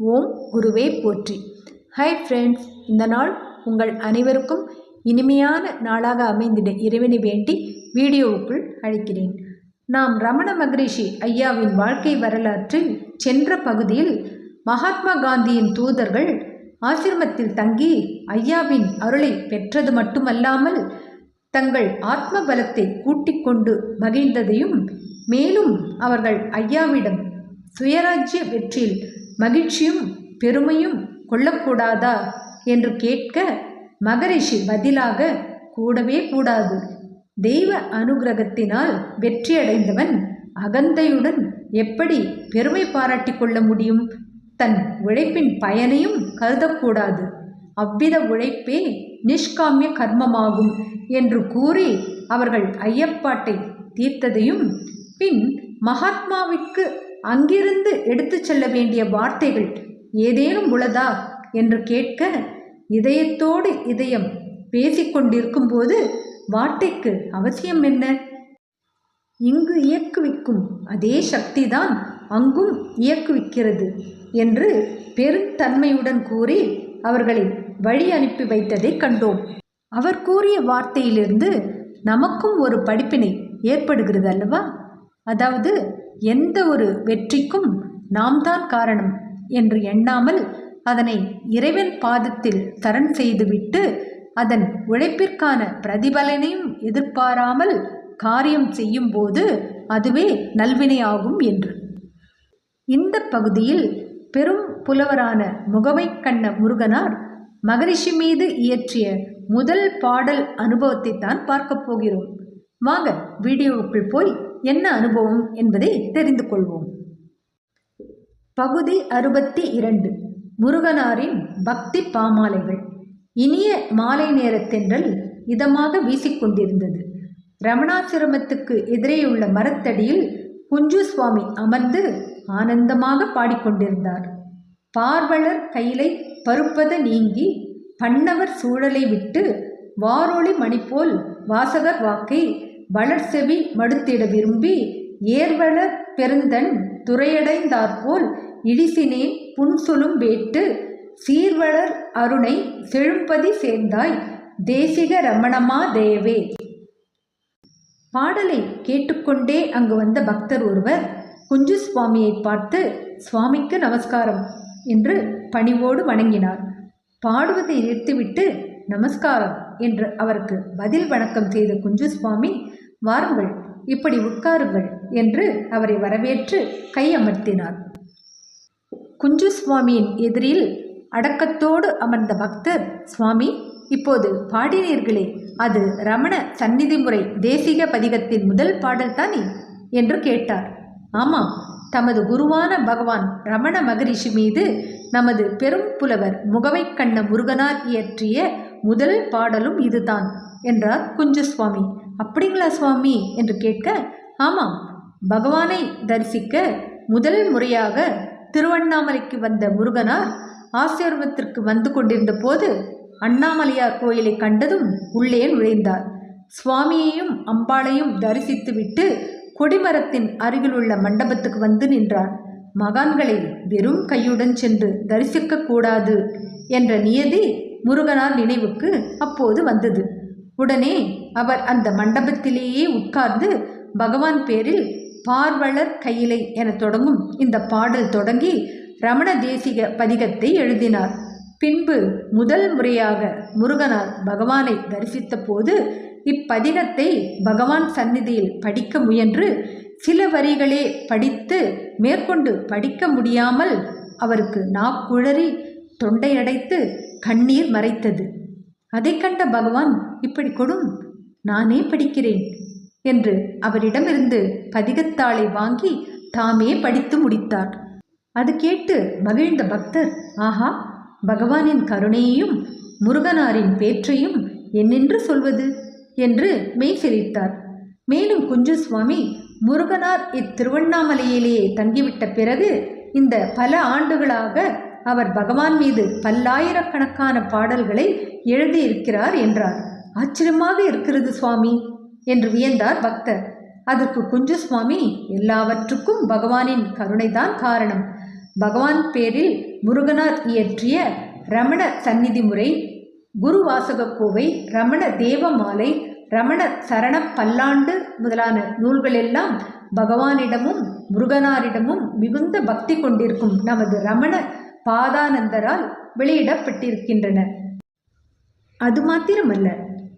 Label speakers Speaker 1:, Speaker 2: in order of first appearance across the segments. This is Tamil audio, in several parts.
Speaker 1: ஓம் குருவே போற்றி. ஹாய் ஃப்ரெண்ட்ஸ் இந்த நாள் உங்கள் அனைவருக்கும் இனிமையான நாளாக அமைந்திட இறைவனை வேண்டி வீடியோவுக்குள் அழைக்கிறேன். நாம் ரமண மகரிஷி ஐயாவின் வாழ்க்கை வரலாற்றில் சென்ற பகுதியில் மகாத்மா காந்தியின் தூதர்கள் ஆசிரமத்தில் தங்கி ஐயாவின் அருளை பெற்றது மட்டுமல்லாமல் தங்கள் ஆத்ம பலத்தை கூட்டிக் கொண்டு மகிழ்ந்ததையும் மேலும் அவர்கள் ஐயாவிடம் சுயராஜ்ய வெற்றியில் மகிழ்ச்சியும் பெருமையும் கொள்ளக்கூடாதா? என்று கேட்க மகரிஷி பதிலாக கூடவே கூடாது. தெய்வ அனுகிரகத்தினால் வெற்றியடைந்தவன் அகந்தையுடன் எப்படி பெருமை பாராட்டி கொள்ள முடியும்? தன் உழைப்பின் பயனையும் கருதக்கூடாது. அவ்வித உழைப்பே நிஷ்காமிய கர்மமாகும் என்று கூறி அவர்கள் ஐயப்பாட்டை தீர்த்ததையும் பின் மகாத்மாவிற்கு அங்கிருந்து எடுத்துச் செல்ல வேண்டிய வார்த்தைகள் ஏதேனும் உள்ளதா? என்று கேட்க இதயத்தோடு இதயம் பேசிக்கொண்டிருக்கும்போது வார்த்தைக்கு அவசியம் என்ன? இங்கு இயக்குவிக்கும் அதே சக்திதான் அங்கும் இயக்குவிக்கிறது என்று பெருந்தன்மையுடன் கூறி அவர்களை வழி அனுப்பி வைத்ததை கண்டோம். அவர் கூறிய வார்த்தையிலிருந்து நமக்கும் ஒரு படிப்பினை ஏற்படுகிறது அல்லவா அதாவது எந்த ஒரு வெற்றிக்கும் நாம் தான் காரணம் என்று எண்ணாமல் அதனை இறைவன் பாதத்தில் தரண் செய்துவிட்டு அதன் உழைப்பிற்கான பிரதிபலனையும் எதிர்பாராமல் காரியம் செய்யும்போது அதுவே நல்வினையாகும் என்று. இந்த பகுதியில் பெரும் புலவரான முகவை கண்ண முருகனார் மகரிஷி மீது இயற்றிய முதல் பாடல் அனுபவத்தை தான் பார்க்கப் போகிறோம். வாங்க வீடியோவுக்குள் போய் என்ன அனுபவம் என்பதை தெரிந்து கொள்வோம். பகுதி அறுபத்தி இரண்டு. முருகனாரின் பக்தி பாமாலைகள். இனிய மாலை நேரத்தென்றல் இதமாக வீசிக்கொண்டிருந்தது. ரமணாசிரமத்துக்கு எதிரேயுள்ள மரத்தடியில் குஞ்சு சுவாமி அமர்ந்து ஆனந்தமாக பாடிக்கொண்டிருந்தார். பார்வலர் கையிலை பருப்பத நீங்கி பண்ணவர் சூழலை விட்டு வாரொளி மணிப்போல் வாசகர் வாக்கை வளர்செவி மடுத்திட விரும்பி ஏர்வளர் பெருந்தன் துறையடைந்தாற்போல் இடிசினே புன்சொலும் வேட்டு சீர்வளர் அருணை செழும்பதி சேர்ந்தாய் தேசிக ரமணமா தேவே. பாடலை கேட்டுக்கொண்டே அங்கு வந்த பக்தர் ஒருவர் குஞ்சு சுவாமியை பார்த்து சுவாமிக்கு நமஸ்காரம் என்று பணிவோடு வணங்கினார். பாடுவதை நிறுத்திவிட்டு நமஸ்காரம் என்று அவருக்கு பதில் வணக்கம் செய்த குஞ்சு சுவாமி வாருங்கள் இப்படி உட்காருங்கள் என்று அவரை வரவேற்று கையமர்த்தினார் குஞ்சு சுவாமியின் எதிரில் அடக்கத்தோடு அமர்ந்த பக்தர் சுவாமி இப்போது பாடினீர்களே அது ரமண சந்நிதி முறை தேசிக பதிகத்தின் முதல் பாடல் தானே? என்று கேட்டார். ஆமாம் தமது குருவான பகவான் ரமண மகரிஷி மீது நமது பெரும் புலவர் முகவை கண்ண முருகனார் இயற்றிய முதல் பாடலும் இதுதான். என்றார் குஞ்சு சுவாமி அப்படிங்களா சுவாமி? என்று கேட்க ஆமாம். பகவானை தரிசிக்க முதல் முறையாக திருவண்ணாமலைக்கு வந்த முருகனார் ஆசிரமத்திற்கு வந்து கொண்டிருந்த போது அண்ணாமலையார் கோயிலை கண்டதும் உள்ளே நுழைந்தார். சுவாமியையும் அம்பாளையும் தரிசித்துவிட்டு கொடிமரத்தின் அருகிலுள்ள மண்டபத்துக்கு வந்து நின்றார். மகான்களை வெறும் கையுடன் சென்று தரிசிக்க கூடாது என்ற நியதி முருகனார் நினைவுக்கு அப்போது வந்தது. உடனே அவர் அந்த மண்டபத்திலேயே உட்கார்ந்து பகவான் பேரில் பார்வளர் கையிலை என தொடங்கும் இந்த பாடல் தொடங்கி ரமண தேசிக பதிகத்தை எழுதினார். பின்பு முதல் முறையாக முருகனார் பகவானை தரிசித்த போது இப்பதிகத்தை பகவான் சந்நிதியில் படிக்க முயன்று சில வரிகளே படித்து மேற்கொண்டு படிக்க முடியாமல் அவருக்கு நாக்குழறி தொண்டையடைத்து கண்ணீர் மறைத்தது. அதை கண்ட பகவான் இப்படி கொடும் நானே படிக்கிறேன் என்று அவரிடமிருந்து பதிகத்தாளை வாங்கி தாமே படித்து முடித்தார். அது கேட்டு மகிழ்ந்த பக்தர் ஆஹா பகவானின் கருணையையும் முருகனாரின் பேற்றையும் என்னென்று சொல்வது? என்று மெய்சிரித்தார். மேலும் குஞ்சு சுவாமி முருகனார் இத்திருவண்ணாமலையிலேயே தங்கிவிட்ட பிறகு இந்த பல ஆண்டுகளாக அவர் பகவான் மீது பல்லாயிரக்கணக்கான பாடல்களை எழுதியிருக்கிறார் என்றார். ஆச்சரியமாக இருக்கிறது சுவாமி! என்று வியந்தார் பக்தர். அதற்கு குஞ்சு சுவாமி எல்லாவற்றுக்கும் பகவானின் கருணைதான் காரணம். பகவான் பேரில் முருகனார் இயற்றிய ரமண சந்நிதி முறை குருவாசக கோவை ரமண தேவமாலை ரமண சரண பல்லாண்டு முதலான நூல்களெல்லாம் பகவானிடமும் முருகனாரிடமும் மிகுந்த பக்தி கொண்டிருக்கும் நமது ரமண பாதானந்தரால் வெளியிடப்பட்டிருக்கின்றன. அது மாத்திரமல்ல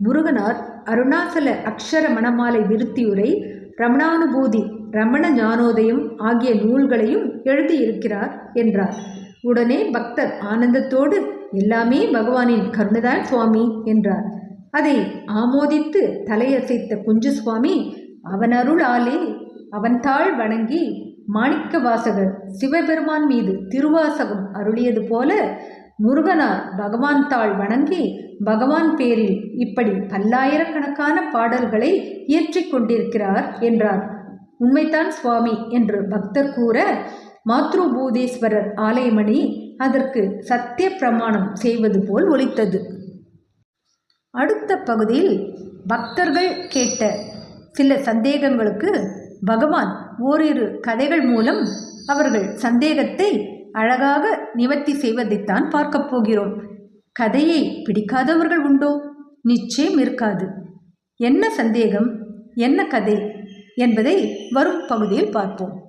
Speaker 1: முருகனார் அருணாசல அக்ஷர மணமாலை விருத்தியுரை ரமணானுபூதி ரமண ஞானோதயம் ஆகிய நூல்களையும் எழுதியிருக்கிறார் என்றார். உடனே பக்தர் ஆனந்தத்தோடு எல்லாமே பகவானின் கருணதான் சுவாமி என்றார். அதை ஆமோதித்து தலையசைத்த குஞ்சு சுவாமி அவன் அருளாலே அவன் தாழ் வணங்கி மாணிக்க வாசகர் சிவபெருமான் மீது திருவாசகம் அருளியது போல முருகனார் பகவான் தாள் வணங்கி பகவான் பேரில் இப்படி பல்லாயிரக்கணக்கான பாடல்களை இயற்றிக் கொண்டிருக்கிறார் என்றார். உண்மைதான் சுவாமி என்று பக்தர் கூற மாத்ருபூதேஸ்வரர் ஆலயமணி அதற்கு சத்திய பிரமாணம் செய்வது போல் ஒலித்தது. அடுத்த பகுதியில் பக்தர்கள் கேட்ட சில சந்தேகங்களுக்கு பகவான் ஓரிரு கதைகள் மூலம் அவர்கள் சந்தேகத்தை அழகாக நிவர்த்தி செய்வதைத்தான் பார்க்கப் போகிறோம். கதையை பிடிக்காதவர்கள் உண்டோ? நிச்சயம் இருக்காது. என்ன சந்தேகம்? என்ன கதை? என்பதை வரும் பகுதியில் பார்ப்போம்.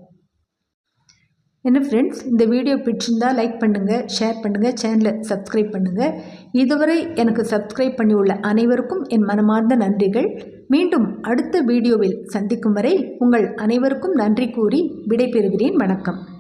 Speaker 1: என்ன ஃப்ரெண்ட்ஸ் இந்த வீடியோ பிடிச்சிருந்தா லைக் பண்ணுங்கள் ஷேர் பண்ணுங்கள் சேனலை சப்ஸ்கிரைப் பண்ணுங்கள் இதுவரை எனக்கு சப்ஸ்கிரைப் பண்ணியுள்ள அனைவருக்கும் என் மனமார்ந்த நன்றிகள். மீண்டும் அடுத்த வீடியோவில் சந்திக்கும் வரை உங்கள் அனைவருக்கும் நன்றி கூறி விடைபெறுகிறேன். வணக்கம்.